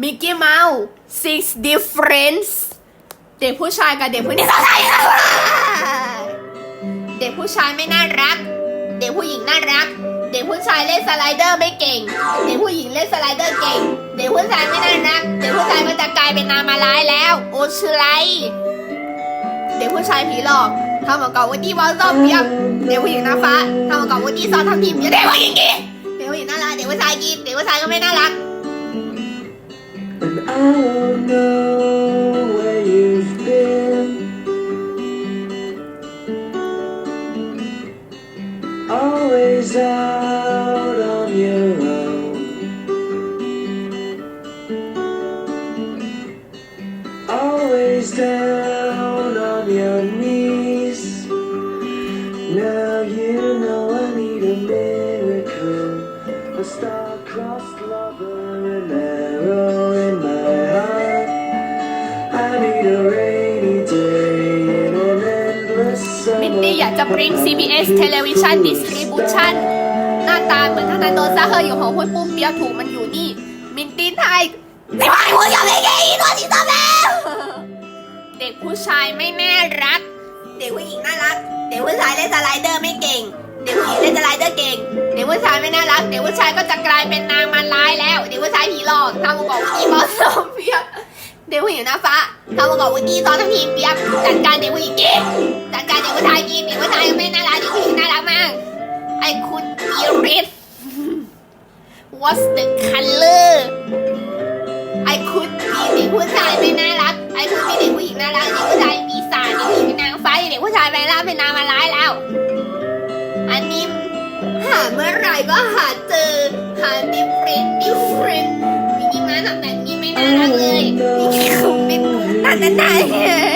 มิกกี้เมาส์ six difference เด็กผู้ชายกับเด็กผู้หญิงอะไรเด็กผู้ชายไม่น่ารัก เด็กผู้หญิงน่ารัก เด็กผู้ชายเล่นสไลเดอร์ไม่เก่ง เด็กผู้หญิงเล่นสไลเดอร์เก่ง เด็กผู้ชายไม่น่ารัก เด็กผู้ชายก็จะกลายเป็นนามาร้ายแล้ว โอชไรเด็กผู้ชายผีหลอกทำเหมือนกับวันดี้วอลซอมเปียกเด็กผู้หญิงน้าฟ้าทำเหมือนกับวันดี้ซอนทำทีมเด็กผู้หญิงกีเด็กผู้หญิงน่ารัก เด็กผู้ชายกีเด็กผู้ชายก็ไม่น่ารัก And I don't know where you've been. Always out จะปริ้น CBS Television Distribution หน้าตาเหมือนธนาโดซาเฮอร์อยู่ของหุ้นปุ้มเปียถูกมันอยู่นี่ มินตี้ไทยไม่ไหวหัวอย่าไม่เก่งตัวที่ทำแล้วเด็กผู้ชายไม่น่ารัก เด็กผู้หญิงน่ารัก เด็กผู้ชายเล่นสไลเดอร์ไม่เก่ง เด็กผู้หญิงเล่นสไลเดอร์เก่ง เด็กผู้ชายไม่น่ารัก เด็กผู้ชายก็จะกลายเป็นนางมันร้ายแล้ว เด็กผู้ชายผีหลอกทำมาบอกอีบอสเฟีย เด็กผู้หญิงหน้าฟ้าทำมาบอกว่าอีซอนทั้งทีมเปียกจัดการเด็กผู้หญิงกินจัดการเด็กผู้ชายกินเด็กผู้ชายก็ไม่น่ารักเด็กผู้หญิงน่ารักมาก I could be red What's the color I could be เด็กผู้ชายไม่น่ารัก I could be เด็กผู้หญิงน่ารักเด็กผู้ชายปีศาจเด็กผู้หญิงเป็นนางฟ้าเด็กผู้ชายไปล่าเป็นนางมาร้ายแล้ว อันนี้หาเมื่อไหร่ก็หาเจอหา different different มินิมาทำแบบนี้ เลยนี่คือเป็นนั่นนั่นนั่น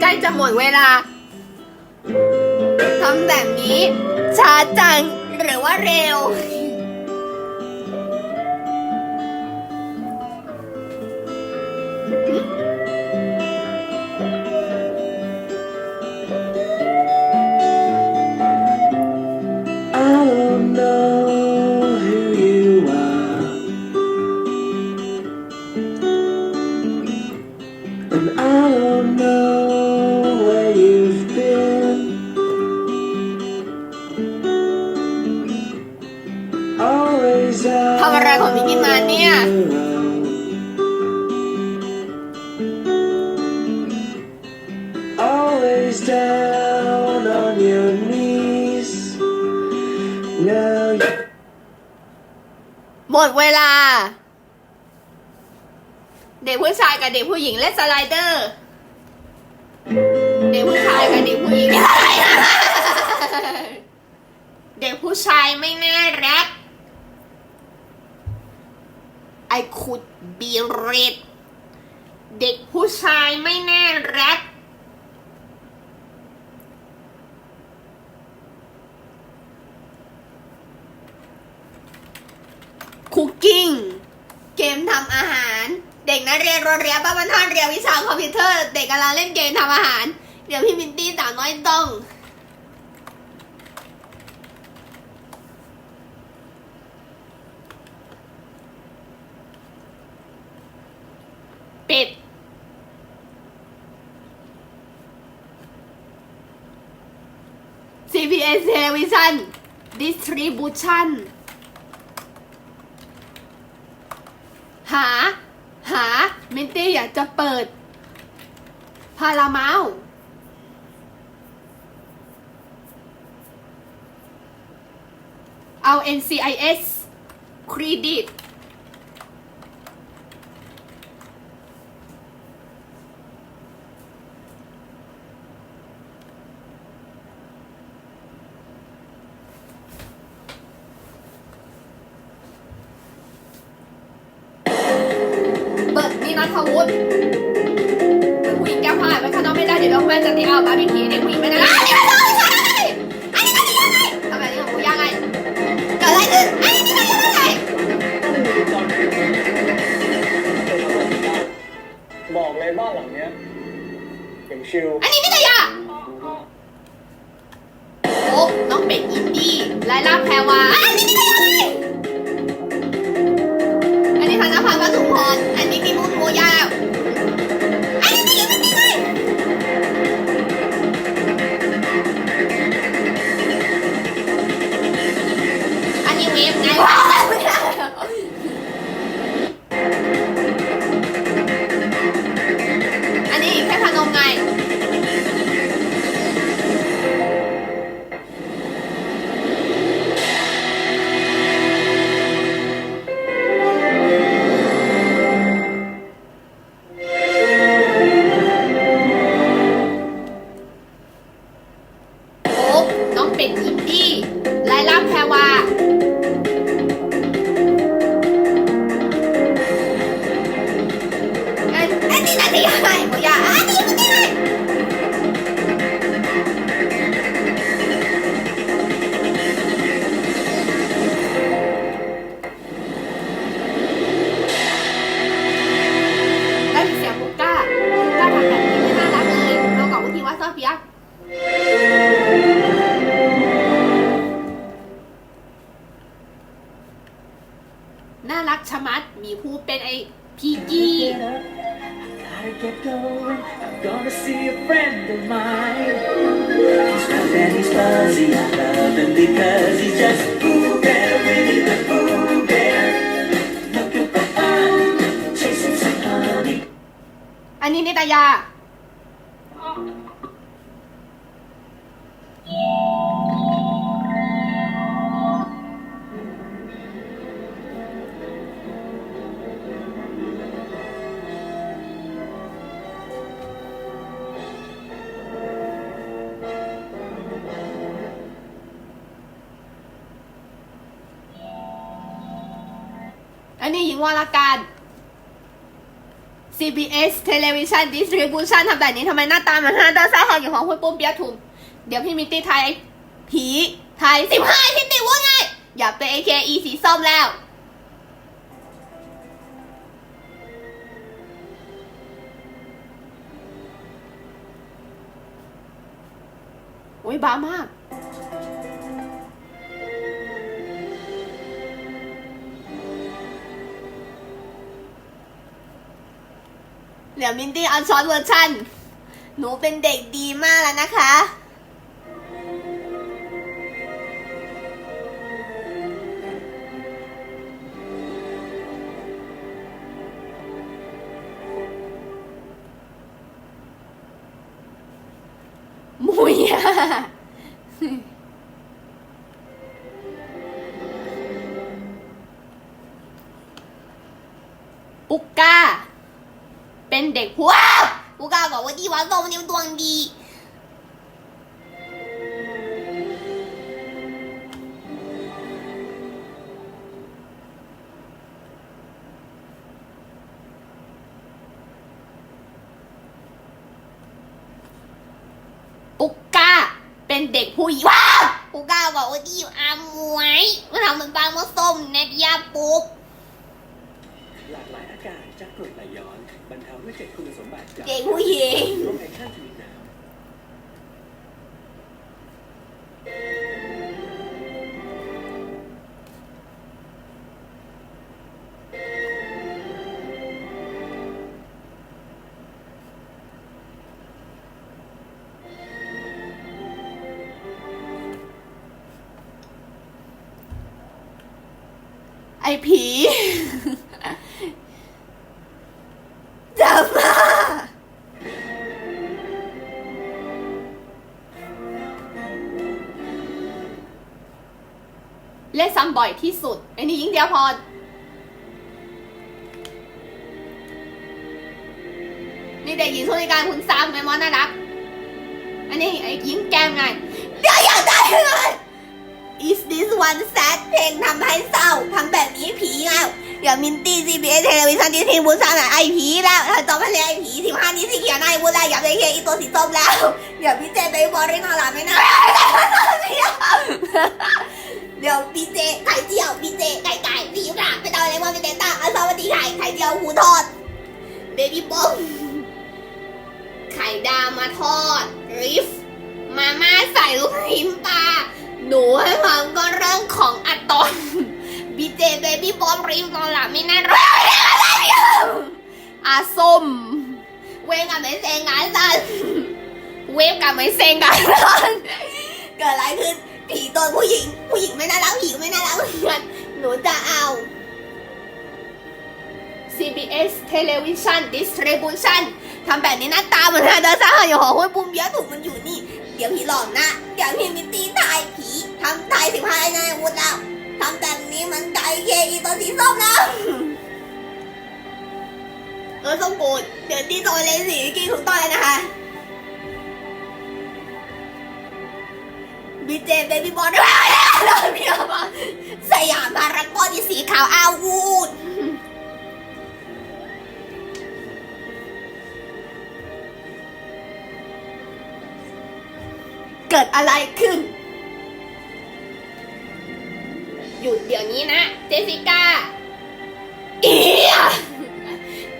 ใกล้จะหมดเวลาทำแบบนี้ช้าจังหรือว่าเร็ว หญิงเล่นสไลเดอร์ เด็กผู้ชายกับเด็กผู้หญิงเล่นอะไรเด็กผู้ชายไม่น่ารัก I could be red เด็กผู้ชายไม่น่ารักคุกกิ้งเกมทำอาหาร เด็กนักเรียนโรงเรียนบ้านบรรทัดเรียนวิชาคอมพิวเตอร์เด็กกำลังเล่นเกมทำอาหาร เดี๋ยวพี่มินตี้สาวน้อยต้องปิด CBS Television Distribution หาหา มินตี้อยากจะเปิด พาราเมาเอา NCIS เครดิต นัทวุฒิผู้หญิงแก้ผ้าไปข้างนอกไม่ได้เดี๋ยวน้องแฟนจะตีเอาบาร์บีคิวเด็กผู้หญิงไม่ได้ también. ¡Ah! นี้ ยา อันนี้หญิงวรกา CBS Television Distribution ทำแบบนี้ทำไมหน้าตาเหมันหน้าตาซ่าหออยู่ของคุณปุ้มเปียถุงเดี๋ยวพี่มิตตี้ไทย ผีไทยสิบห้าที่ติว่าไง อย่าเป็น AKE สีส้มแล้วโอ้ยบ้ามาก เดี๋ยวมินตี้เอาช็อตเวอร์ชันหนูเป็นเด็กดีมากแล้วนะคะ มุยอะปุกก้า เป็นเด็กผัวปุกก้าบอกว่าที่วัดส้มนิ้วดวงดี ปุกก้า เป็นเด็กผู้หญิงว้าวปุกก้าบอกว่าที่อามวยมาทำเป็นปลาหมอส้มเน็ตยาปุ๊บ หลากหลายอาการจากกรดไหลย้อนบรรเทาด้วยเจ็ดคุณสมบัติจากเด็กผู้หญิงโรคไอข้างชนิดน้ำไอ้ผี เล่นซ้ำบ่อยที่สุดไอ้นี่ยิ่งเดียวพรนี่เด็กหญิงสุนิการคุณซ้ำไงมอน่ารัก อันนี้ไอ้ยิงแกมไง เดี๋ยวอยากได้เลย Is this one sad เพลงทำให้เศร้าทำแบบนี้ผีไงอย่ามินตี้ CBS เทเลวิชันดิสนีย์บูชาไอผีแล้วถ้าจอมาเลยไอผีสิบห้านี้สีเขียวในบูแล้วอย่าไปเคอีตัวสีส้มแล้วอย่าพี่เจไปบอลริงหลังไม่นะ เดี๋ยวพี่เจไข่เจียวพี่เจไก่ไก่พี่ยุราไปตอนอะไรมาเป็นเดต้าอาซาวัดีไข่ไข่เจียวหมูทอดเบบี้บอมไข่ดาวมาทอดริฟมาม่าใส่ลูกชิ้นปลาหนูให้ฟังก็เรื่องของอะตอมบีเจเบบี้บอมริมนอนหลับไม่น่ารักอาส้มเวงกับไม่เซงกันสันเวฟกับไม่เซงกันสันเกิดอะไรขึ้น ผีตัวผู้หญิง ผู้หญิงไม่น่ารักผีไม่น่ารักเหมือนกันหนูจะเอา CBS Television Distribution ทำแบบนี้หน้าตาเหมือนฮาเดอร์ซ่าอยู่หอห้วยปุ้มเบี้ยถูกมันอยู่นี่ เดี๋ยวพี่หลอกนะ เดี๋ยวพี่มิตตี้ถ่ายผีทำถ่ายสิบห้าในวุฒิแล้วทำแบบนี้มันไก่เคอีตัวสีส้มแล้วเออส้มโกดเดี๋ยวตีตัวเลยสิกินถูกต้องเลยนะคะ บีเจเบบี้บอลด้วยแล้วพี่เอามาสยามพารากอนที่สีขาวอาวูดเกิดอะไรขึ้น หยุดเดี๋ยวนี้นะ เจสิก้าเอีย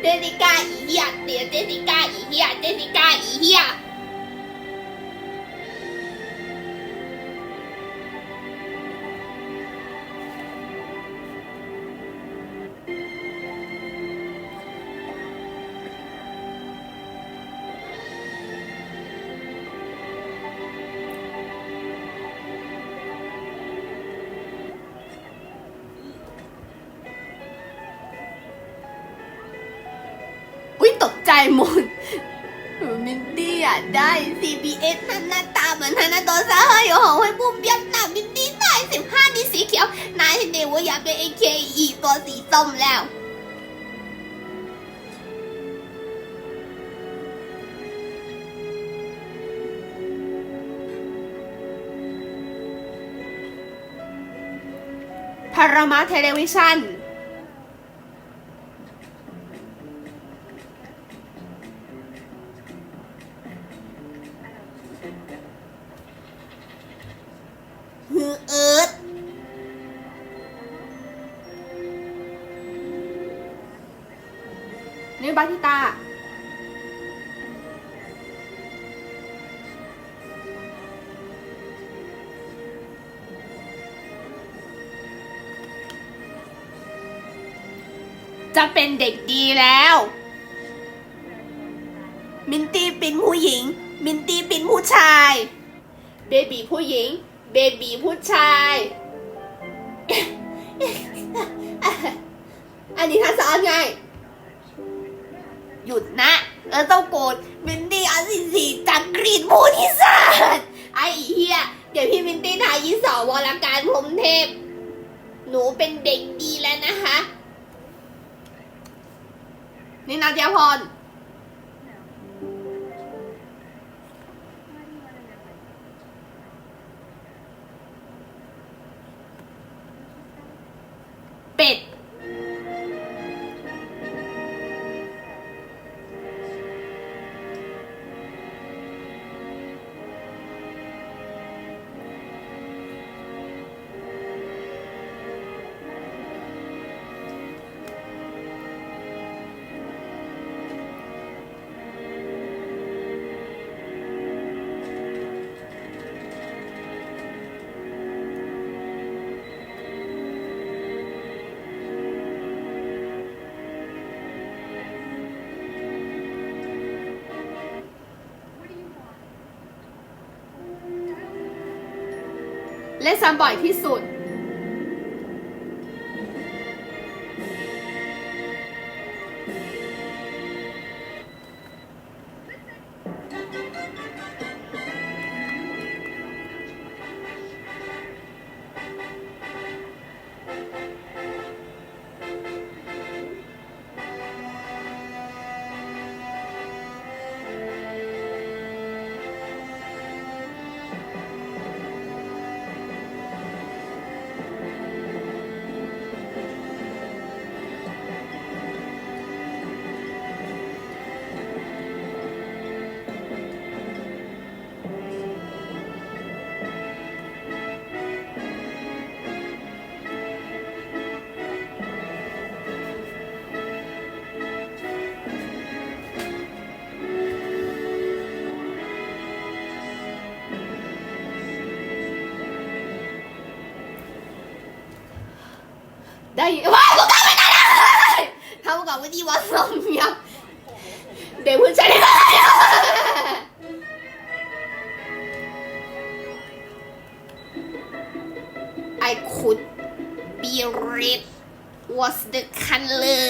เจสิก้าอีเหี้ยเดี๋ยวเจสิก้าอีเหี้ยเจสิก้าอีเหี้ยากได้ CBS นั่นหน้าตาเหมือนฮานาโตซาเฮยของห้วยบุ้มเบี้ยหน้ามินดี้นายสิบห้ามีสีเขียวนายเห็นเดวอยากเป็น AKE ตัวสีส้มแล้วพารามาเทเลวิชัน จะเป็นเด็กดีแล้ว มินตี้เป็นผู้หญิง มินตี้เป็นผู้ชาย เบบีผู้หญิง เบบีผู้ชาย อันนี้ทัศอนไง หยุดนะเออต้องโกรธมินตี้อาสิสีจากกรีนโพธิศาสตร์ไอ้เหี้ย เดี๋ยวพี่มินตี้ถ่ายยีสอวรการพรหมเทพ หนูเป็นเด็กดีแล้วนะคะ นี่นาเเล่นซ้ำบ่อยที่สุด ได้ว้าวกูกลับไม่ได้เลยทำกับวิธีวัดสมยับเดี๋ยวคุณใช้ได้ไหม I could be red was the color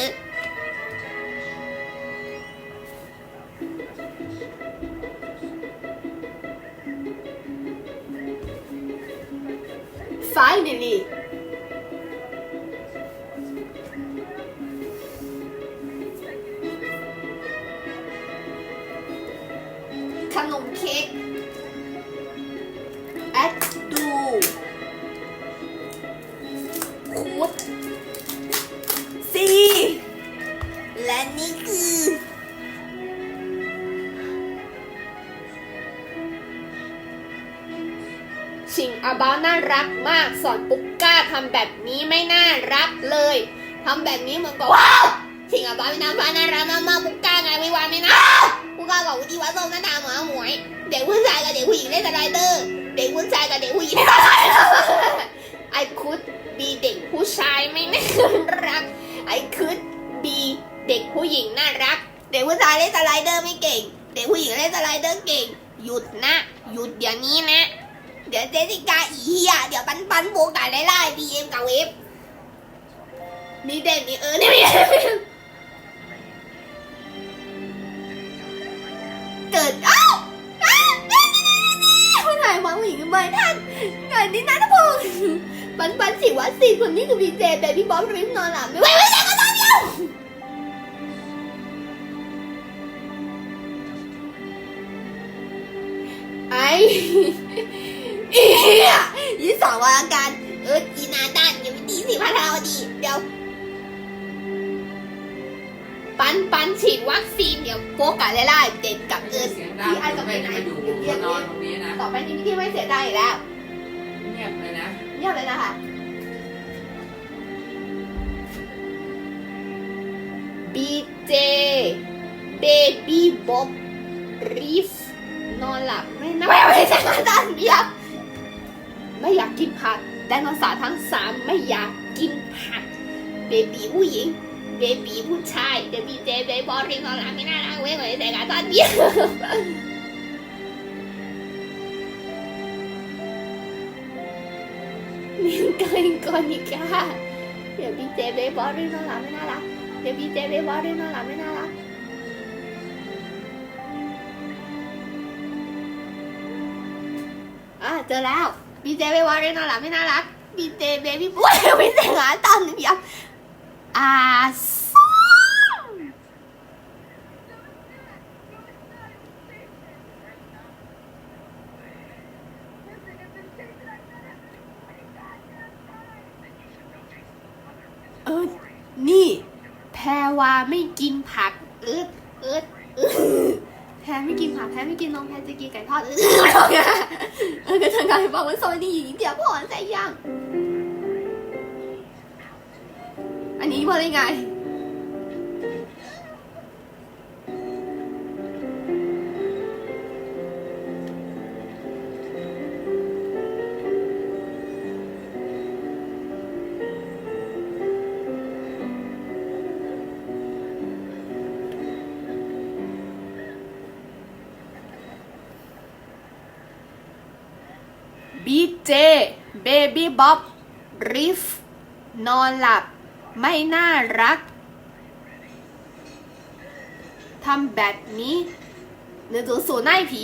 บาน่ารักมาก สอนปุ๊กก้าทำแบบนี้ไม่น่ารักเลยทำแบบนี้เหมือนกับว้าวชิงอาบาน่าบ้าน่ารักมากๆปุ๊กก้าไงไม่วานไม่นะปุ๊กก้าบอกวิธีวัดส้มหน้าตาหมาหมวย เด็กผู้ชายกับเด็กผู้หญิงเล่นสไลเดอร์ เด็กผู้ชายกับเด็กผู้หญิงเล่นสไลเดอร์ I could be เด็กผู้ชายไม่น่ารัก I could be เด็กผู้หญิงน่ารัก เด็กผู้ชายเล่นสไลเดอร์ไม่เก่ง เด็กผู้หญิงเล่นสไลเดอร์เก่ง หยุดนะ หยุดเดี๋ยวนี้นะเดี๋ยวเจสิก้าอีเหี้ยเดี๋ยวปันปันบวกกันไล่ไล่บีเอ็มกับเวฟนี่เด่นนี่เออนี่ม่เกิดเอ้าเอ้านี่นี่นี่นี่คนไหนวางหญิงกันไปท่านหน่อยนี่นะทุกคนปันปันสิวัดสี่คนนี้คือพีเจแต่พี่บ๊อบริมนอนหลับไม่ไหวไม่ได้ก็ตอนเดียวไอ้ วัคซีนเดี๋ยวโฟกัสไล่ๆเด็ดกับเอิญเสียงดังพี่ไอ้กับไม่ไปไหนจะมาอยู่เรียกนอนตรงนี้นะต่อไปนี้พี่ไม่เสียใจอีกแล้วเงียบเลยนะเงียบเลยนะคะ BJ Baby Bob Reef นอนหลับไม่นะไม่ไม่ใช่อาจารย์เบียบไม่อยากกินผักไดโนเสาร์ทั้งสามไม่อยากกินผักเบบีผู้หญิง เบบี้ผู้ชายเบบีเจเบย์บอลริงนอนหลับไม่น่ารักเว้ยเหมือนแต่อาจารย์เบียบมินกอนกอนิก้าเดี๋ยวบีเจเบย์บอลริงนอนหลับไม่น่ารักเดี๋ยวบีเจเบย์บอลริงนอนหลับไม่น่ารักอะเจอแล้วบีเจเบย์บอลริงนอนหลับไม่น่ารักบีเจเบบี้บอยไม่ใช่หาตามนี่ยับ อาซูเออนี่ แพรวาไม่กินผักเอิดเอิดเอิดแพรไม่กินผักแพรไม่กินนมแพรจะกินไก่ทอดเออเออก็ทางการบอกว่าซอยนี้เดียวพ่อใส่ย่าง นนี้ว่าได้ไง บีเจเบบี้บ๊อบริฟนอนหลับ ไม่น่ารักทำแบบนี้หนูจะสูนายผี